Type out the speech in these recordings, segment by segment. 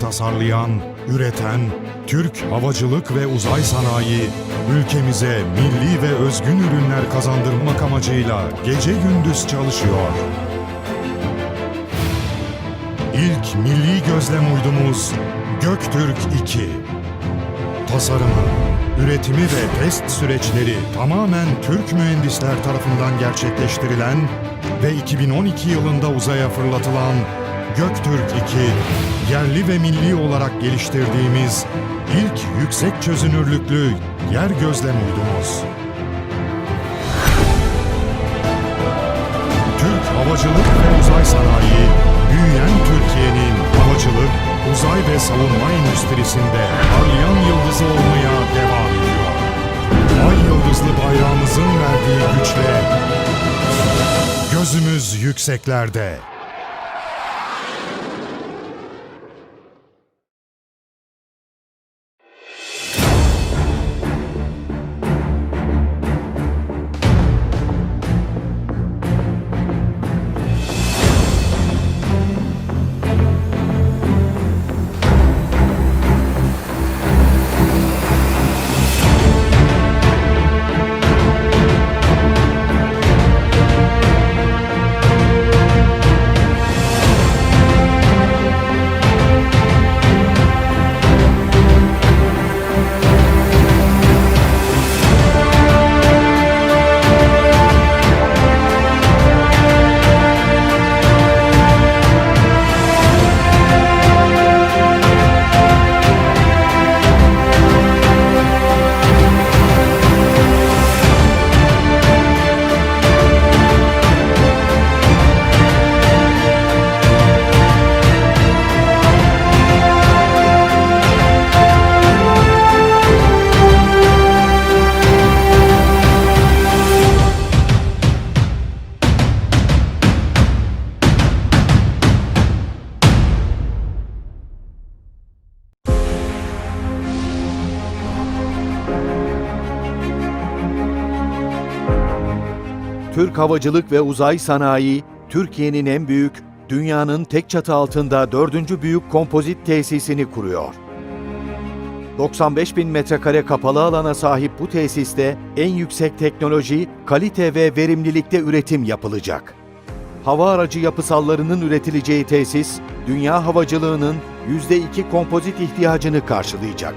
tasarlayan, üreten Türk Havacılık ve Uzay Sanayi ülkemize milli ve özgün ürünler kazandırmak amacıyla gece gündüz çalışıyor. İlk milli gözlem uydumuz Göktürk 2. Tasarımı, üretimi ve test süreçleri tamamen Türk mühendisler tarafından gerçekleştirilen ve 2012 yılında uzaya fırlatılan Göktürk 2, yerli ve milli olarak geliştirdiğimiz ilk yüksek çözünürlüklü yer gözlem uydumuz. Türk Havacılık ve Uzay Sanayi, büyüyen Türkiye'nin havacılık, uzay ve savunma endüstrisinde parlayan yıldızı olmaya devam ediyor. Ay yıldızlı bayrağımızın verdiği güçle gözümüz yükseklerde. Türk Havacılık ve Uzay Sanayi, Türkiye'nin en büyük, dünyanın tek çatı altında dördüncü büyük kompozit tesisini kuruyor. 95 bin metrekare kapalı alana sahip bu tesiste en yüksek teknoloji, kalite ve verimlilikte üretim yapılacak. Hava aracı yapısallarının üretileceği tesis, dünya havacılığının %2 kompozit ihtiyacını karşılayacak.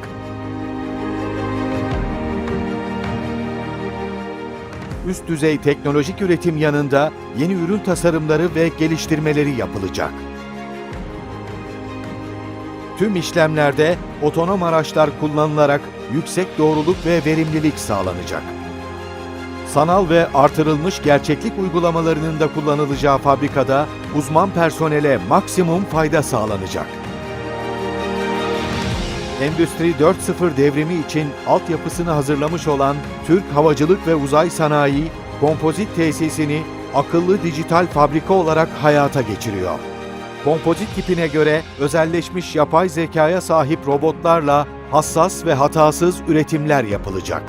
Üst düzey teknolojik üretim yanında yeni ürün tasarımları ve geliştirmeleri yapılacak. Tüm işlemlerde otonom araçlar kullanılarak yüksek doğruluk ve verimlilik sağlanacak. Sanal ve artırılmış gerçeklik uygulamalarının da kullanılacağı fabrikada uzman personele maksimum fayda sağlanacak. Endüstri 4.0 devrimi için altyapısını hazırlamış olan Türk Havacılık ve Uzay Sanayi, kompozit tesisini akıllı dijital fabrika olarak hayata geçiriyor. Kompozit tipine göre özelleşmiş yapay zekaya sahip robotlarla hassas ve hatasız üretimler yapılacak.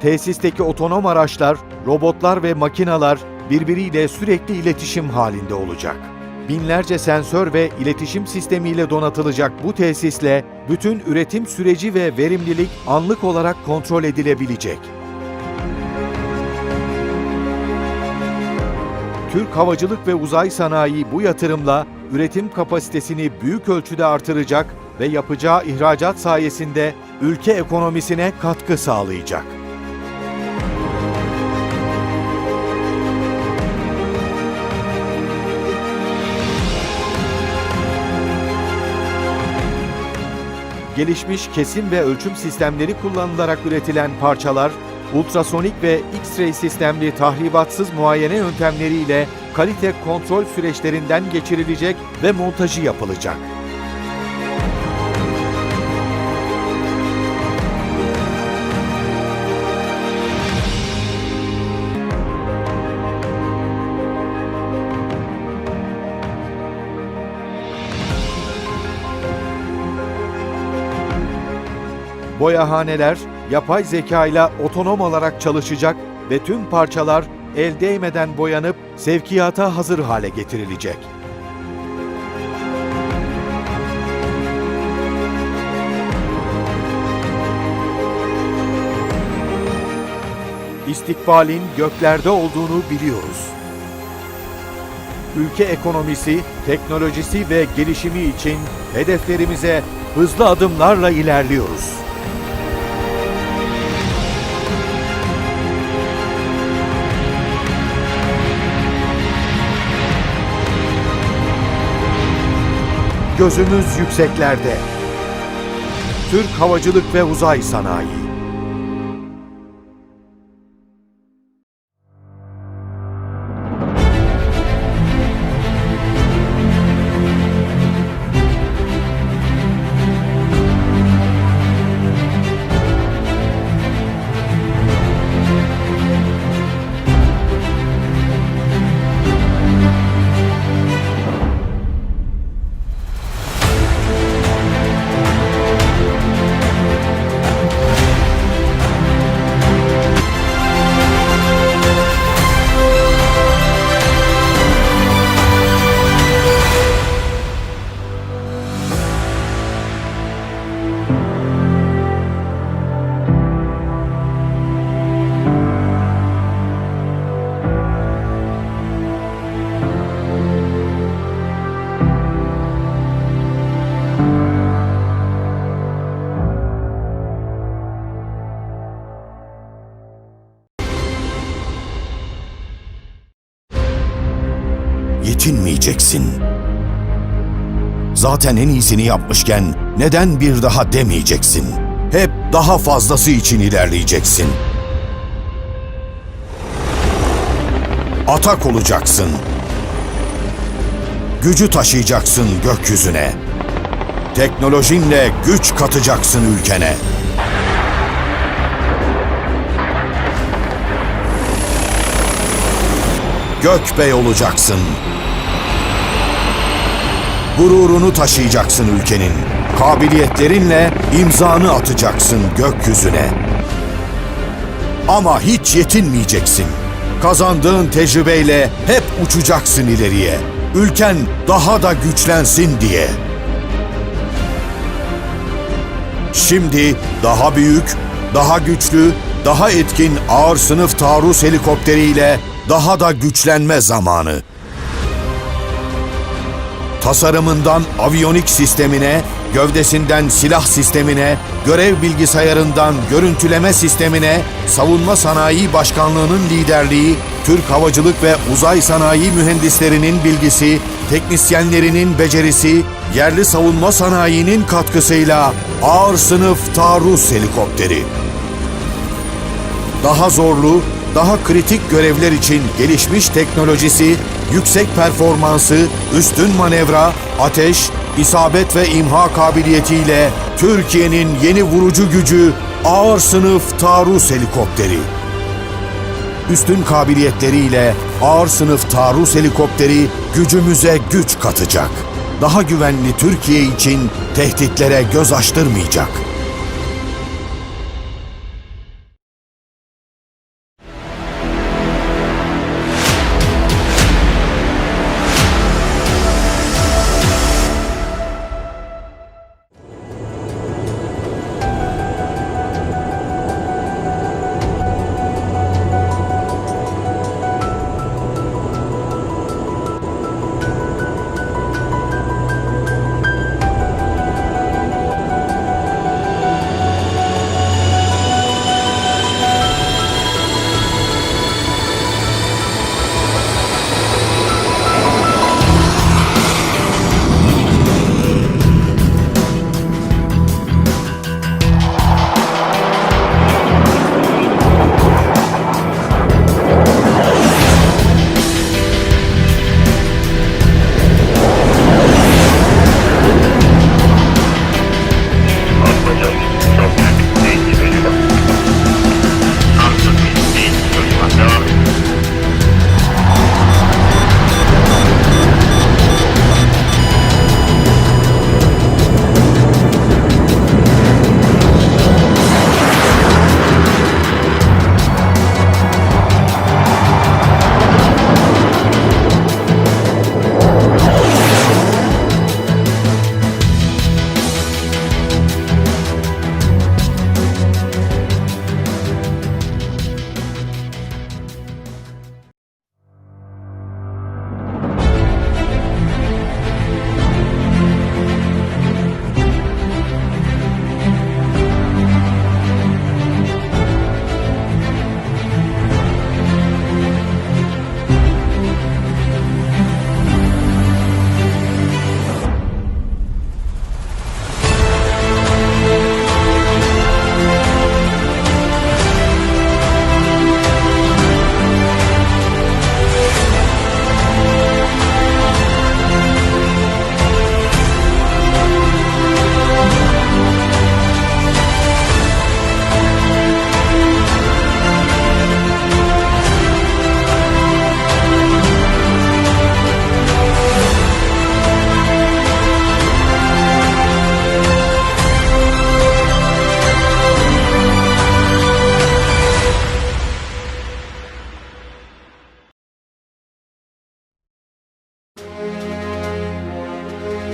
Tesisteki otonom araçlar, robotlar ve makinalar birbiriyle sürekli iletişim halinde olacak. Binlerce sensör ve iletişim sistemiyle donatılacak bu tesisle bütün üretim süreci ve verimlilik anlık olarak kontrol edilebilecek. Türk Havacılık ve Uzay Sanayi bu yatırımla üretim kapasitesini büyük ölçüde artıracak ve yapacağı ihracat sayesinde ülke ekonomisine katkı sağlayacak. Gelişmiş kesim ve ölçüm sistemleri kullanılarak üretilen parçalar, ultrasonik ve X-ray sistemli tahribatsız muayene yöntemleriyle kalite kontrol süreçlerinden geçirilecek ve montajı yapılacak. Boyahaneler yapay zeka ile otonom olarak çalışacak ve tüm parçalar el değmeden boyanıp sevkiyata hazır hale getirilecek. İstikbalin göklerde olduğunu biliyoruz. Ülke ekonomisi, teknolojisi ve gelişimi için hedeflerimize hızlı adımlarla ilerliyoruz. Gözümüz yükseklerde. Türk Havacılık ve Uzay Sanayi. Yetinmeyeceksin. Zaten en iyisini yapmışken neden bir daha demeyeceksin? Hep daha fazlası için ilerleyeceksin. Atak olacaksın. Gücü taşıyacaksın gökyüzüne. Teknolojinle güç katacaksın ülkene. Gökbey olacaksın. Gururunu taşıyacaksın ülkenin. Kabiliyetlerinle imzanı atacaksın gökyüzüne. Ama hiç yetinmeyeceksin. Kazandığın tecrübeyle hep uçacaksın ileriye. Ülken daha da güçlensin diye. Şimdi daha büyük, daha güçlü, daha etkin ağır sınıf taarruz helikopteriyle daha da güçlenme zamanı. Tasarımından aviyonik sistemine, gövdesinden silah sistemine, görev bilgisayarından görüntüleme sistemine, savunma sanayi başkanlığının liderliği, Türk Havacılık ve Uzay Sanayi mühendislerinin bilgisi, teknisyenlerinin becerisi, yerli savunma sanayinin katkısıyla ağır sınıf taarruz helikopteri. Daha zorlu, daha kritik görevler için gelişmiş teknolojisi, yüksek performansı, üstün manevra, ateş, isabet ve imha kabiliyetiyle Türkiye'nin yeni vurucu gücü ağır sınıf taarruz helikopteri. Üstün kabiliyetleriyle ağır sınıf taarruz helikopteri gücümüze güç katacak. Daha güvenli Türkiye için tehditlere göz açtırmayacak.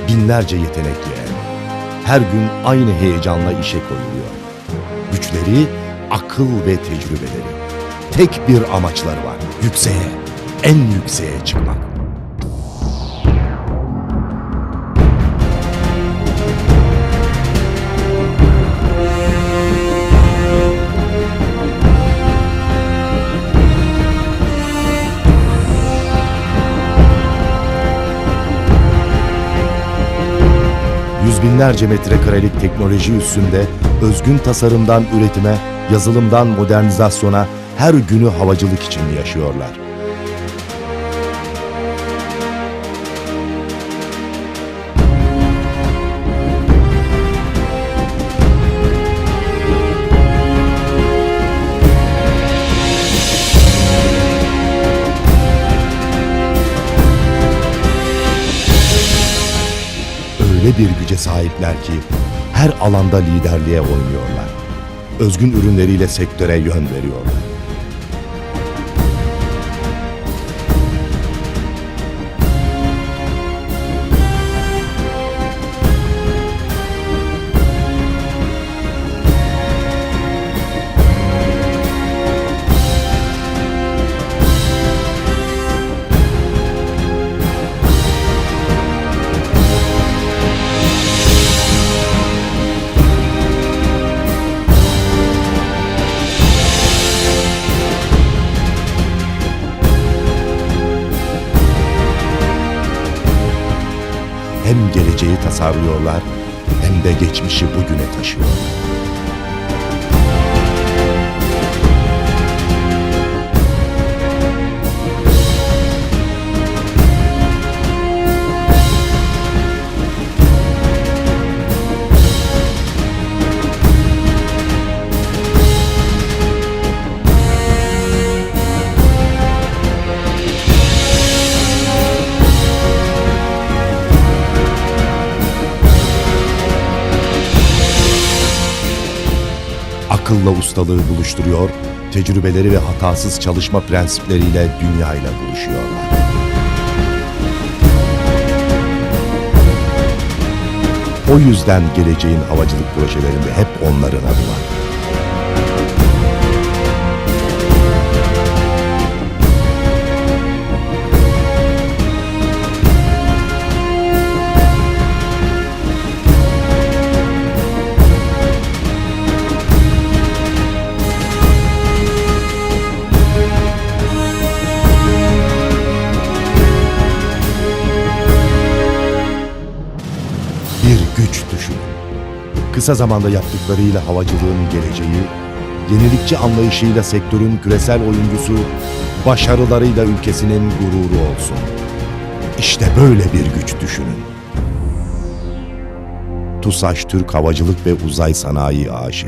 Binlerce yetenekli. Her gün aynı heyecanla işe koyuluyor. Güçleri, akıl ve tecrübeleri. Tek bir amaçları var. Yükseğe, en yükseğe çıkmak. Binlerce metrekarelik teknoloji üstünde özgün tasarımdan üretime, yazılımdan modernizasyona her günü havacılık için yaşıyorlar. Öyle bir güce sahipler ki her alanda liderliğe oynuyorlar. Özgün ürünleriyle sektöre yön veriyorlar. Tasarlıyorlar hem de geçmişi bugüne taşıyorlar. Ustalığı buluşturuyor, tecrübeleri ve hatasız çalışma prensipleriyle dünyayla buluşuyorlar. O yüzden geleceğin havacılık projelerinde hep onların adı var. Güç düşünün. Kısa zamanda yaptıklarıyla havacılığın geleceği, yenilikçi anlayışıyla sektörün küresel oyuncusu, başarılarıyla ülkesinin gururu olsun. İşte böyle bir güç düşünün. TUSAŞ Türk Havacılık ve Uzay Sanayi AŞ